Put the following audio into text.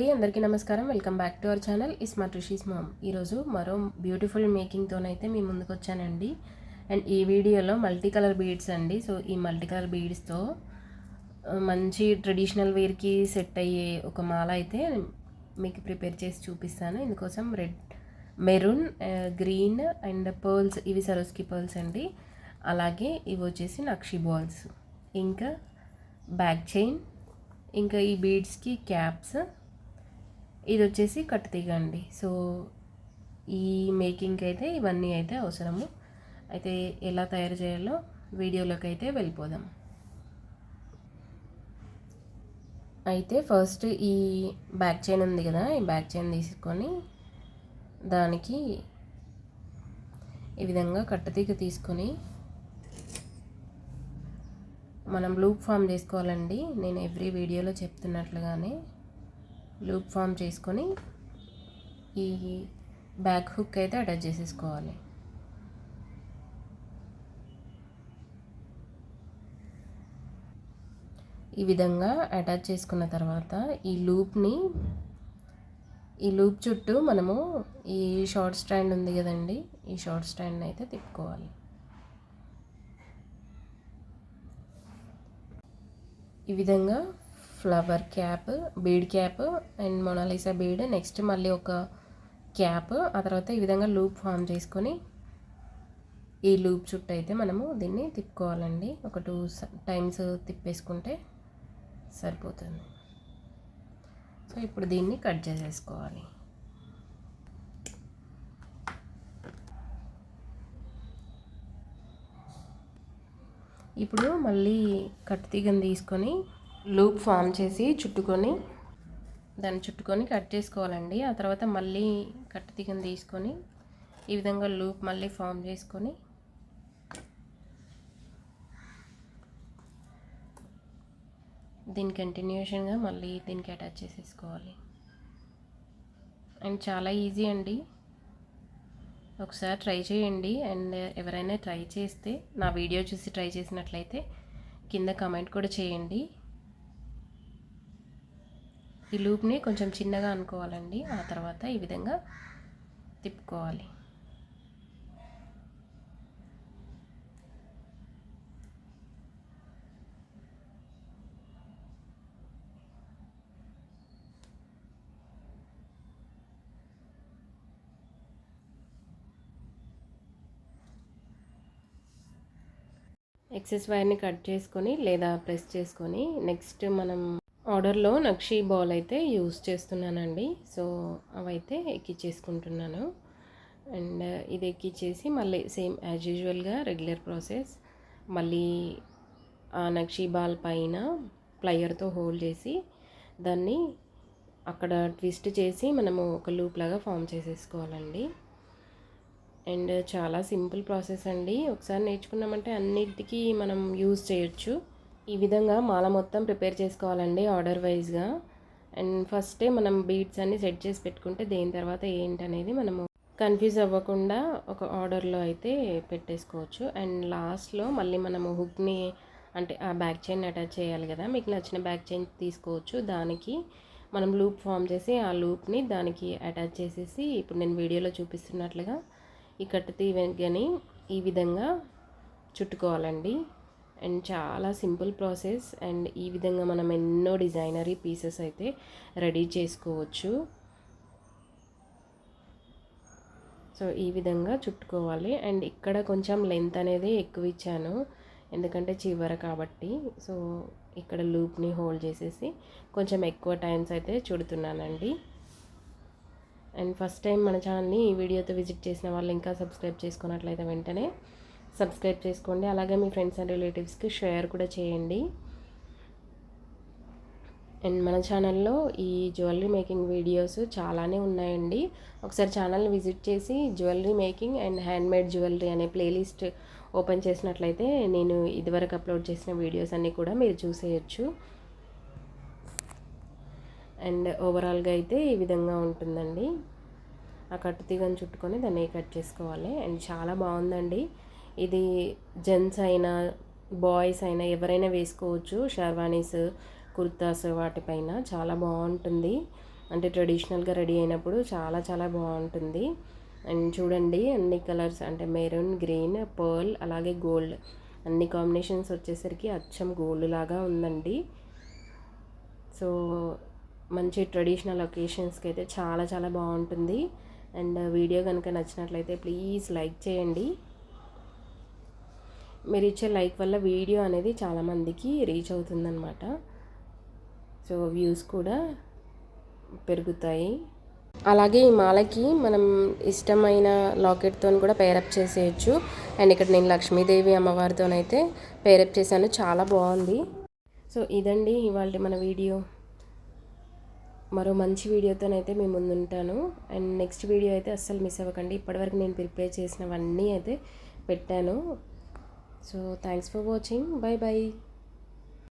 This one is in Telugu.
అండి. అందరికీ నమస్కారం. Welcome back to our channel. ISmart Rishi's mom. ఈరోజు మరో బ్యూటిఫుల్ మేకింగ్తోనైతే మీ ముందుకు వచ్చానండి. అండ్ ఈ వీడియోలో మల్టీ కలర్ బీడ్స్ అండి. సో ఈ మల్టీ కలర్ బీడ్స్తో మంచి ట్రెడిషనల్ వేర్కి సెట్ అయ్యే ఒక మాల అయితే మీకు ప్రిపేర్ చేసి చూపిస్తాను. ఇందుకోసం red maroon green and pearls ఇవి సరోస్కి పర్ల్స్ అండి. అలాగే ఇవి వచ్చేసి నక్షి బాల్స్. ఇంకా బ్యాక్ చైన్ ఇంకా ఈ బీడ్స్కి క్యాప్స్ ఇది వచ్చేసి కట్టుతీగ అండి సో ఈ మేకింగ్కి అయితే ఇవన్నీ అయితే అవసరము. అయితే ఎలా తయారు చేయాలో వీడియోలోకి అయితే వెళ్ళిపోదాం. అయితే ఫస్ట్ ఈ బ్యాక్ చైన్ ఉంది కదా ఈ బ్యాక్ చైన్ తీసుకొని దానికి ఈ విధంగా కట్టతీగ తీసుకొని మనం లూప్ ఫామ్ చేసుకోవాలండి. నేను ఎవ్రీ వీడియోలో చెప్తున్నట్లుగానే లూప్ ఫామ్ చేసుకొని ఈ బ్యాక్ హుక్ అయితే అటాచ్ చేసేసుకోవాలి. ఈ విధంగా అటాచ్ చేసుకున్న తర్వాత ఈ లూప్ని ఈ లూప్ చుట్టూ మనము ఈ షార్ట్ స్టాండ్ ఉంది కదండి ఈ షార్ట్ స్టాండ్ అయితే తిప్పుకోవాలి. ఈ విధంగా flower cap bead cap and Mona Lisa bead next మళ్ళీ ఒక క్యాప్ ఆ తర్వాత ఈ విధంగా లూప్ ఫామ్ చేసుకొని ఈ లూప్ చుట్టూ అయితే మనము దీన్ని తిప్పుకోవాలండి. ఒక టూ టైమ్స్ తిప్పేసుకుంటే సరిపోతుంది. సో ఇప్పుడు దీన్ని కట్ చేసేసుకోవాలి. ఇప్పుడు మళ్ళీ కట్టుతీగను తీసుకొని లూప్ ఫామ్ చేసి చుట్టుకొని దాన్ని చుట్టుకొని కట్ చేసుకోవాలండి. ఆ తర్వాత మళ్ళీ కట్టుతీగను తీసుకొని ఈ విధంగా లూప్ మళ్ళీ ఫామ్ చేసుకొని దీని కంటిన్యూషన్గా మళ్ళీ దీనికి అటాచ్ చేసేసుకోవాలి. అండ్ చాలా ఈజీ అండి. ఒకసారి ట్రై చేయండి. అండ్ ఎవరైనా ట్రై చేస్తే నా వీడియో చూసి ట్రై చేసినట్లయితే కింద కమెంట్ కూడా చేయండి. ఈ లూప్ని కొంచెం చిన్నగా అనుకోవాలండి. ఆ తర్వాత ఈ విధంగా తిప్పుకోవాలి. ఎక్సెస్ వైర్ని కట్ చేసుకొని లేదా ప్రెస్ చేసుకొని నెక్స్ట్ మనం ఆర్డర్లో నక్షి బాల్ అయితే యూస్ చేస్తున్నానండి. సో అవైతే ఎక్కిచ్చేసుకుంటున్నాను. అండ్ ఇది ఎక్కిచ్చేసి మళ్ళీ సేమ్ యాజ్ యూజువల్గా రెగ్యులర్ ప్రాసెస్. మళ్ళీ ఆ నక్షి బాల్ పైన ప్లయర్తో హోల్డ్ చేసి దాన్ని అక్కడ ట్విస్ట్ చేసి మనము ఒక లూప్ లాగా ఫామ్ చేసేసుకోవాలండి. అండ్ చాలా సింపుల్ ప్రాసెస్ అండి. ఒకసారి నేర్చుకున్నామంటే అన్నిటికీ మనం యూజ్ చేయొచ్చు. ఈ విధంగా మాల మొత్తం ప్రిపేర్ చేసుకోవాలండి ఆర్డర్ వైజ్గా అండ్ ఫస్టే మనం బీడ్స్ అన్ని సెట్ చేసి పెట్టుకుంటే దేని తర్వాత ఏంటనేది మనము కన్ఫ్యూజ్ అవ్వకుండా ఒక ఆర్డర్లో అయితే పెట్టేసుకోవచ్చు. అండ్ లాస్ట్లో మళ్ళీ మనము హుక్ని అంటే ఆ బ్యాక్ చైన్ అటాచ్ చేయాలి కదా మీకు నచ్చిన బ్యాక్ చైన్ తీసుకోవచ్చు. దానికి మనం లూప్ ఫామ్ చేసి ఆ లూప్ని దానికి అటాచ్ చేసేసి ఇప్పుడు నేను వీడియోలో చూపిస్తున్నట్లుగా ఈ కట్టు తీవని ఈ విధంగా చుట్టుకోవాలండి. అండ్ చాలా సింపుల్ ప్రాసెస్. అండ్ ఈ విధంగా మనం ఎన్నో డిజైనరీ పీసెస్ అయితే రెడీ చేసుకోవచ్చు. సో ఈ విధంగా చుట్టుకోవాలి. అండ్ ఇక్కడ కొంచెం లెంత్ అనేది ఎక్కువ ఇచ్చాను. ఎందుకంటే చివర కాబట్టి. సో ఇక్కడ లూప్ని హోల్డ్ చేసేసి కొంచెం ఎక్కువ టైమ్స్ అయితే చుడుతున్నానండి. అండ్ ఫస్ట్ టైం మన ఛానల్ని ఈ వీడియోతో విజిట్ చేసిన వాళ్ళు ఇంకా సబ్స్క్రైబ్ చేసుకున్నట్లయితే వెంటనే సబ్స్క్రైబ్ చేసుకోండి. అలాగే మీ ఫ్రెండ్స్ అండ్ రిలేటివ్స్కి షేర్ కూడా చేయండి. అండ్ మన ఛానల్లో ఈ జ్యువెలరీ మేకింగ్ వీడియోస్ చాలానే ఉన్నాయండి. ఒకసారి ఛానల్ని విజిట్ చేసి jewellery making and handmade jewellery అనే ప్లేలిస్ట్ ఓపెన్ చేసినట్లయితే నేను ఇదివరకు అప్లోడ్ చేసిన వీడియోస్ అన్నీ కూడా మీరు చూసేయచ్చు. అండ్ ఓవరాల్గా అయితే ఈ విధంగా ఉంటుందండి. ఆ కట్టు తీగను చుట్టుకొని దాన్ని కట్ చేసుకోవాలి. అండ్ చాలా బాగుందండి. ఇది జెంట్స్ అయినా బాయ్స్ అయినా ఎవరైనా వేసుకోవచ్చు. షర్వానీస్ కుర్తాస్ వాటిపైన చాలా బాగుంటుంది. అంటే ట్రెడిషనల్గా రెడీ అయినప్పుడు చాలా చాలా బాగుంటుంది. అండ్ చూడండి అన్ని కలర్స్ అంటే మెరూన్ గ్రీన్ పర్ల్ అలాగే గోల్డ్. అన్ని కాంబినేషన్స్ వచ్చేసరికి అచ్చం గోల్డ్ లాగా ఉందండి. సో మంచి ట్రెడిషనల్ ఒకేషన్స్కి అయితే చాలా చాలా బాగుంటుంది. అండ్ వీడియో కనుక నచ్చినట్లయితే ప్లీజ్ లైక్ చేయండి. మీరు ఇచ్చే లైక్ వల్ల వీడియో అనేది చాలామందికి రీచ్ అవుతుందన్నమాట. సో వ్యూస్ కూడా పెరుగుతాయి. అలాగే ఈ మాలకి మనం ఇష్టమైన లాకెట్తో కూడా పేరప్ చేసేయచ్చు. అండ్ ఇక్కడ నేను లక్ష్మీదేవి అమ్మవారితోనైతే పేరప్ చేశాను. చాలా బాగుంది. సో ఇదండి ఇవాళ మన వీడియో. మరో మంచి వీడియోతోనైతే మేము ముందుంటాను. అండ్ నెక్స్ట్ వీడియో అయితే అస్సలు మిస్ అవ్వకండి. ఇప్పటివరకు నేను ప్రిపేర్ చేసినవన్నీ అయితే పెట్టాను. So, thanks for watching. Bye bye.